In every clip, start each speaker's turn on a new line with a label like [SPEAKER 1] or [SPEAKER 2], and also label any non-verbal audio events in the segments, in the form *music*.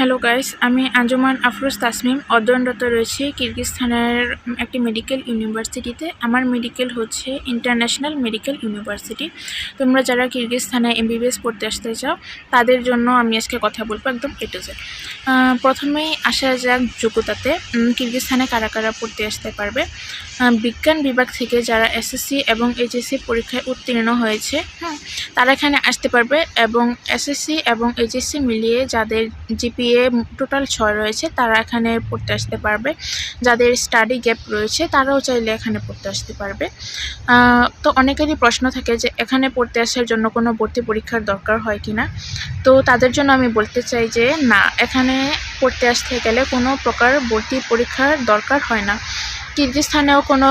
[SPEAKER 1] Hello guys আমি আঞ্জুমান আফরোজ তাসমিম অধ্যয়নরত রয়েছি কিরগিজস্তানের একটি মেডিকেল ইউনিভার্সিটিতে আমার মেডিকেল হচ্ছে ইন্টারন্যাশনাল মেডিকেল ইউনিভার্সিটি তোমরা যারা কিরগিজস্তানে এমবিবিএস পড়তে আসতে চাও তাদের জন্য আমি আজকে কথা বলব একদম এ টু প্রথমেই আসা যাক যোগ্যতাতে। উম, কিরগিজস্তানে কারা কারা পড়তে আসতে পারবে? বিজ্ঞান বিভাগ থেকে যারা এসএসসি এবং এইচএসসি পরীক্ষায় উত্তীর্ণ হয়েছে হ্যাঁ তারা এখানে আসতে পারবে এবং এসএসসি এবং এইচএসসি মিলিয়ে যাদের জিপিএ টোটাল ছয় রয়েছে, তারা এখানে পড়তে আসতে পারবে। যাদের স্টাডি গ্যাপ রয়েছে, তারাও চাইলে এখানে পড়তে আসতে পারবে। তো অনেকেরই প্রশ্ন থাকে যে, এখানে পড়তে আসার জন্য কোনো ভর্তি পরীক্ষার দরকার হয় কি না তো তাদের জন্য আমি বলতে চাই যে, না, এখানে পড়তে আসতে গেলে কোনো প্রকার ভর্তি পরীক্ষার দরকার হয় না। কিরগিজস্তানেও কোনো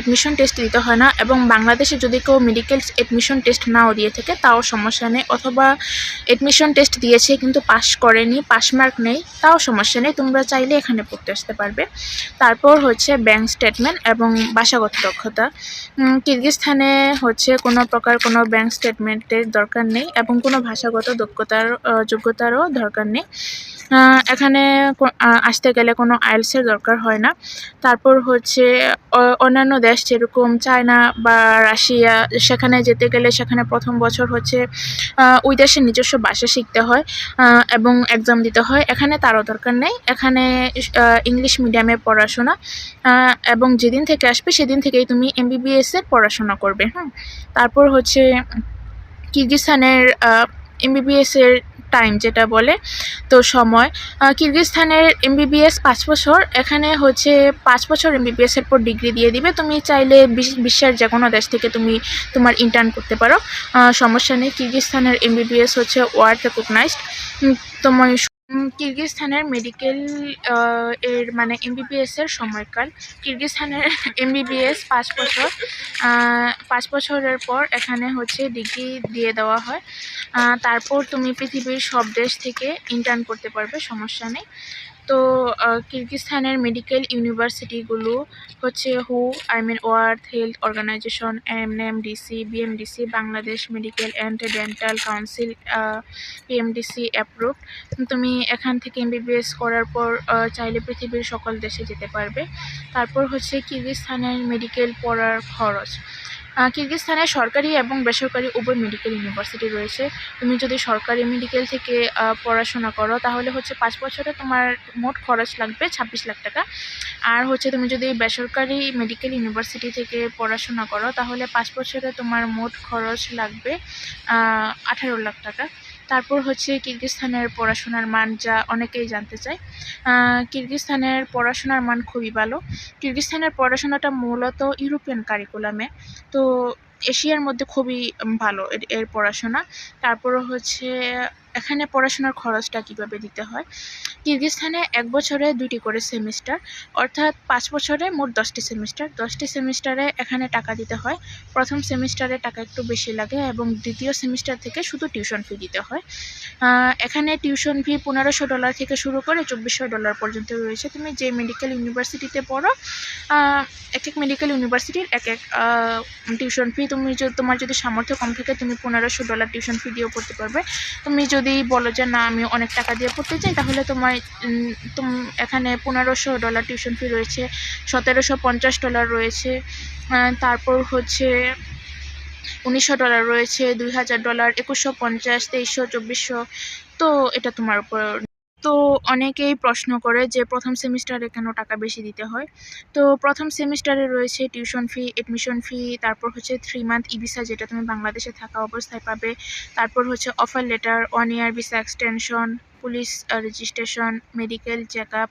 [SPEAKER 1] এডমিশন টেস্ট দিতে হয় না এবং বাংলাদেশে যদি কেউ মেডিকেল এডমিশন টেস্ট নাও দিয়ে থাকে তাও সমস্যা নেই। অথবা এডমিশন টেস্ট দিয়েছে কিন্তু পাশ করেনি পাস মার্ক নেই তাও সমস্যা নেই। তোমরা চাইলে এখানে পড়তে আসতে পারবে। তারপর হচ্ছে ব্যাংক স্টেটমেন্ট এবং ভাষাগত দক্ষতা। উম, কিরগিজস্তানে হচ্ছে কোনো প্রকার কোনো ব্যাংক স্টেটমেন্টের দরকার নেই এবং কোনো ভাষাগত দক্ষতার যোগ্যতারও দরকার নেই। এখানে আসতে গেলে কোনো আইএলসের দরকার হয় না। তারপর হচ্ছে অন্যান্য দেশ যেরকম চায়না বা রাশিয়া, সেখানে যেতে গেলে সেখানে প্রথম বছর হচ্ছে ওই দেশের নিজস্ব ভাষা শিখতে হয় এবং এক্সাম দিতে হয়। এখানে তারও দরকার নেই। এখানে ইংলিশ মিডিয়ামে পড়াশোনা এবং যেদিন থেকে আসবে সেদিন থেকেই তুমি এমবিবিএস এর পড়াশোনা করবে। হ্যাঁ তারপর হচ্ছে কিরগিজস্তানের এমবিবিএস এর টাইম যেটা বলে। তো সময় কিরগিজস্তানের এমবিবিএস পাঁচ বছর, এখানে হচ্ছে পাঁচ বছর এমবিবিএসের পর ডিগ্রি দিয়ে দিবে। তুমি চাইলে বিশ- বিশ্বের যে কোনো দেশ থেকে তুমি তোমার ইন্টার্ন করতে পারো। সমস্যা নেই, কিরগিজস্তানের এমবিবিএস হচ্ছে ওয়ার্ল্ড রেকগনাইজড তোমার উম, কিরগিজস্তানের মেডিকেল এর মানে এমবিবিএস এর সময়কাল। কিরগিজস্থানের এমবিবিএস *laughs* পাঁচ বছর। পাঁচ বছরের পর এখানে হচ্ছে ডিগ্রি দিয়ে দেওয়া হয়। তারপর তুমি পৃথিবীর সব দেশ থেকে ইন্টার্ন করতে পারবে সমস্যা নেই। তো আহ, কিরগিজস্তানের মেডিকেল ইউনিভার্সিটিগুলো হচ্ছে হু I mean world health organisation M M DC BMDC Bangladesh medical and dental council PMDC approve তুমি এখান থেকে এমবিবিএস করার পর চাইলে পৃথিবীর সকল দেশে যেতে পারবে। তারপর হচ্ছে কিরগিজস্তানের মেডিকেল পড়ার খরচ। আহ, কিরগিজস্তানে সরকারি এবং বেসরকারি উভয় মেডিকেল ইউনিভার্সিটি রয়েছে। তুমি যদি সরকারি মেডিকেল থেকে পড়াশোনা করো তাহলে হচ্ছে পাঁচ বছরে তোমার মোট খরচ লাগবে ছাব্বিশ লাখ টাকা। আর হচ্ছে তুমি যদি বেসরকারি মেডিকেল ইউনিভার্সিটি থেকে পড়াশোনা করো তাহলে পাঁচ বছরে তোমার মোট খরচ লাগবে আঠারো লাখ টাকা। তারপর হচ্ছে কিরগিস্তানের পড়াশোনার মান যা অনেকেই জানতে চায় কিরগিস্তানের পড়াশোনার মান খুবই ভালো। কিরগিস্তানের পড়াশোনাটা মূলত ইউরোপিয়ান কারিকুলামে, তো এশিয়ার মধ্যে খুবই ভালো এর পড়াশোনা। তারপর হচ্ছে এখানে পড়াশোনার খরচটা কীভাবে দিতে হয়? কিরগিজস্তানে এক বছরে দুটি করে সেমিস্টার, অর্থাৎ পাঁচ বছরে মোট দশটি সেমিস্টার। দশটি সেমিস্টারে এখানে টাকা দিতে হয়। প্রথম সেমিস্টারে টাকা একটু বেশি লাগে এবং দ্বিতীয় সেমিস্টার থেকে শুধু টিউশন ফি দিতে হয়। এখানে টিউশন ফি পনেরোশো ডলার থেকে শুরু করে চব্বিশশো ডলার পর্যন্ত রয়েছে। তুমি যে মেডিকেল ইউনিভার্সিটিতে পড়ো এক এক মেডিকেল ইউনিভার্সিটির এক এক টিউশন ফি। তুমি তোমার যদি সামর্থ্য কম থাকে, তুমি পনেরোশো ডলার টিউশন ফি দিয়েও পড়তে পারবে। তুমি যদি বলো যে, না, আমি অনেক টাকা দিয়ে পড়তে চাই, তাহলে তোমার এখানে পনেরোশো ডলার টিউশন ফি রয়েছে, সতেরোশো পঞ্চাশ ডলার রয়েছে তারপর হচ্ছে উনিশশো ডলার রয়েছে, দুই হাজার ডলার একুশশো পঞ্চাশ, তেইশশো, চব্বিশশো, তো এটা তোমার উপর তো অনেকেই প্রশ্ন করে যে প্রথম সেমিস্টারে কেন টাকা বেশি দিতে হয়? তো প্রথম সেমিস্টারে রয়েছে টিউশন ফি এডমিশন ফি, তারপর হচ্ছে থ্রি মান্থ ই ভিসা যেটা তুমি বাংলাদেশে থাকা অবস্থায় পাবে, তারপর হচ্ছে offer letter one year visa extension police registration, medical check up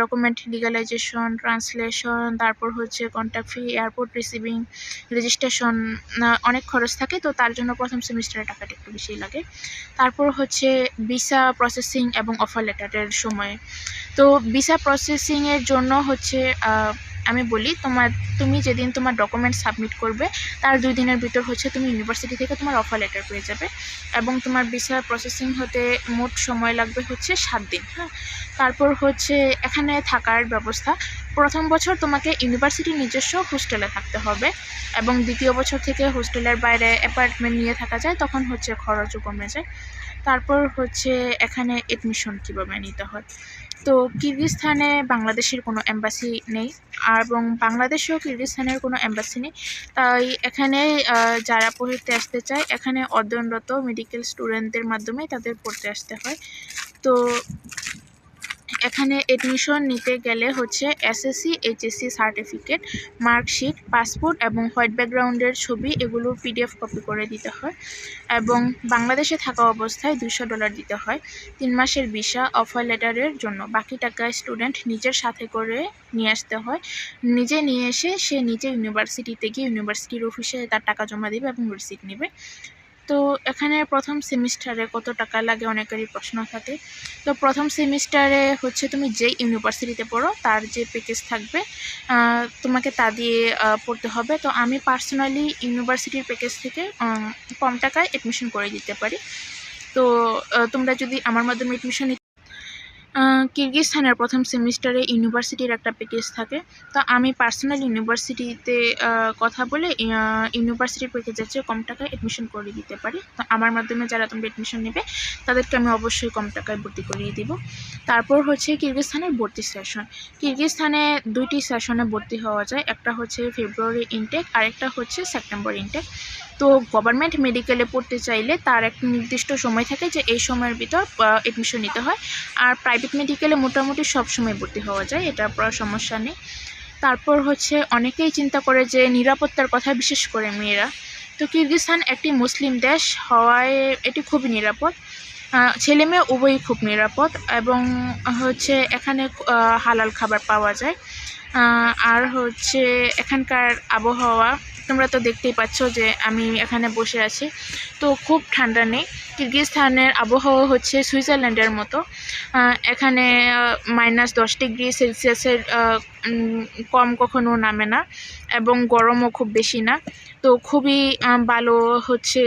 [SPEAKER 1] document legalisation translation তারপর হচ্ছে contact fee airport receiving registration অনেক খরচ থাকে। তো তার জন্য প্রথম সেমিস্টারে টাকাটা একটু বেশি লাগে। তারপর হচ্ছে ভিসা প্রসেসিং এবং অফার লেটারের সময়ে। তো ভিসা প্রসেসিংয়ের জন্য হচ্ছে আমি বলি, তোমার, তুমি যেদিন তোমার ডকুমেন্ট সাবমিট করবে, তার দুই দিনের ভিতর হচ্ছে তুমি ইউনিভার্সিটি থেকে তোমার অফার লেটার পেয়ে যাবে এবং তোমার ভিসা প্রসেসিং হতে মোট সময় লাগবে হচ্ছে সাত দিন হ্যাঁ? তারপর হচ্ছে এখানে থাকার ব্যবস্থা প্রথম বছর তোমাকে ইউনিভার্সিটির নিজস্ব হোস্টেলে থাকতে হবে এবং দ্বিতীয় বছর থেকে হোস্টেলের বাইরে অ্যাপার্টমেন্ট নিয়ে থাকা যায়, তখন হচ্ছে খরচও কমে যায়। তারপর হচ্ছে এখানে এডমিশন কীভাবে নিতে হয়? তো কিরগিজস্তানে বাংলাদেশের কোনো এম্বাসি নেই আর এবং বাংলাদেশেও কিরগিজস্তানের কোনো এম্বাসি নেই। তাই এখানে যারা পড়তে আসতে চায়, এখানে অধ্যয়নরত মেডিকেল স্টুডেন্টদের মাধ্যমে তাদের পড়তে আসতে হয়। তো এখানে এডমিশন নিতে গেলে হচ্ছে SSC HSC certificate marksheet passport এবং হোয়াইট ব্যাকগ্রাউন্ডের ছবি এগুলো পিডিএফ কপি করে দিতে হয় এবং বাংলাদেশে থাকা অবস্থায় দুশো ডলার দিতে হয়। তিন মাসের ভিসা অফার লেটারের জন্য। বাকি টাকা স্টুডেন্ট নিজের সাথে করে নিয়ে আসতে হয়। নিজে নিয়ে এসে সে নিজে ইউনিভার্সিটিতে গিয়ে ইউনিভার্সিটির অফিসে তার টাকা জমা দেবে এবং রিসিট নেবে। তো এখানে প্রথম সেমিস্টারে কত টাকা লাগে অনেকেরই প্রশ্ন থাকে। তো প্রথম সেমিস্টারে হচ্ছে তুমি যে ইউনিভার্সিটিতে পড়ো, তার যে প্যাকেজ থাকবে তোমাকে তা দিয়ে পড়তে হবে। তো আমি পার্সোনালি ইউনিভার্সিটির প্যাকেজ থেকে কম টাকায় অ্যাডমিশন করে দিতে পারি। তো তোমরা যদি আমার মাধ্যমে এডমিশন কিরগিজস্তানের প্রথম সেমিস্টারে ইউনিভার্সিটির একটা প্যাকেজ থাকে। তো আমি পার্সোনাল ইউনিভার্সিটিতে কথা বলে ইউনিভার্সিটির প্যাকেজের চেয়ে কম টাকায় অ্যাডমিশন করে দিতে পারি। তো আমার মাধ্যমে যারা তোমরা অ্যাডমিশন নেবে, তাদেরকে আমি অবশ্যই কম টাকায় ভর্তি করিয়ে দিব। তারপর হচ্ছে কিরগিজস্তানের ভর্তি সেশন কিরগিজস্তানে দুইটি সেশনে ভর্তি হওয়া যায়। একটা হচ্ছে ফেব্রুয়ারি ইনটেক আরেকটা হচ্ছে সেপ্টেম্বর ইনটেক তো গভর্নমেন্ট মেডিকেলে পড়তে চাইলে তার একটা নির্দিষ্ট সময় থাকে যে এই সময়ের ভিতর এডমিশন নিতে হয়। আর প্রাইভেট মেডিকেলে মোটামুটি সব সময় ভর্তি হওয়া যায়, এটা পড়ার সমস্যা নেই। তারপর হচ্ছে অনেকেই চিন্তা করে যে নিরাপত্তার কথা বিশেষ করে মেয়েরা। তো কিরগিজস্তান একটি মুসলিম দেশ, হওয়ায় এটি খুবই নিরাপদ। ছেলে মেয়ে উভয়ই খুব নিরাপদ এবং হচ্ছে এখানে হালাল খাবার পাওয়া যায়। আর হচ্ছে এখানকার আবহাওয়া তোমরা তো দেখতেই পাচ্ছ যে আমি এখানে বসে আছি। তো খুব ঠান্ডা নেই। কিরগিজস্তানের আবহাওয়া হচ্ছে সুইজারল্যান্ডের মতো। এখানে মাইনাস দশ ডিগ্রি সেলসিয়াসের কম কখনো নামে না এবং গরমও খুব বেশি না। তো খুবই ভালো হচ্ছে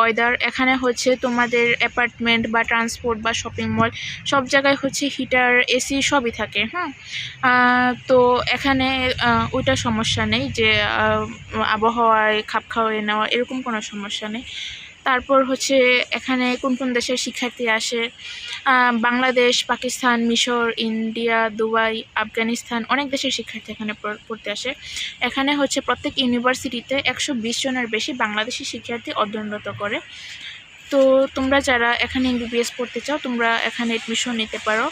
[SPEAKER 1] ওয়েদার এখানে হচ্ছে তোমাদের অ্যাপার্টমেন্ট বা ট্রান্সপোর্ট বা শপিং মল সব জায়গায় হচ্ছে হিটার এসি সবই থাকে হ্যাঁ তো এখানে ওইটা সমস্যা নেই যে আবহাওয়ায় খাপ খাওয়াই নেওয়া এরকম কোনো সমস্যা নেই। তারপর হচ্ছে এখানে কোন কোন দেশের শিক্ষার্থী আসে? বাংলাদেশ, পাকিস্তান, মিশর, ইন্ডিয়া, দুবাই, আফগানিস্তান অনেক দেশের শিক্ষার্থী এখানে পড়- পড়তে আসে। এখানে হচ্ছে প্রত্যেক ইউনিভার্সিটিতে একশো বিশ জনের বেশি বাংলাদেশি শিক্ষার্থী অধ্যয়নরত করে। তো তোমরা যারা এখানে এমবিবিএস পড়তে চাও, তোমরা এখানে অ্যাডমিশন নিতে পারো।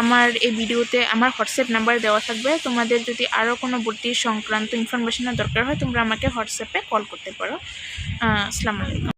[SPEAKER 1] আমার এই ভিডিওতে আমার হোয়াটসঅ্যাপ নাম্বার দেওয়া থাকবে। তোমাদের যদি আরও কোনো ভর্তি সংক্রান্ত ইনফরমেশনের দরকার হয়, তোমরা আমাকে হোয়াটসঅ্যাপে কল করতে পারো। আসসালামু আলাইকুম।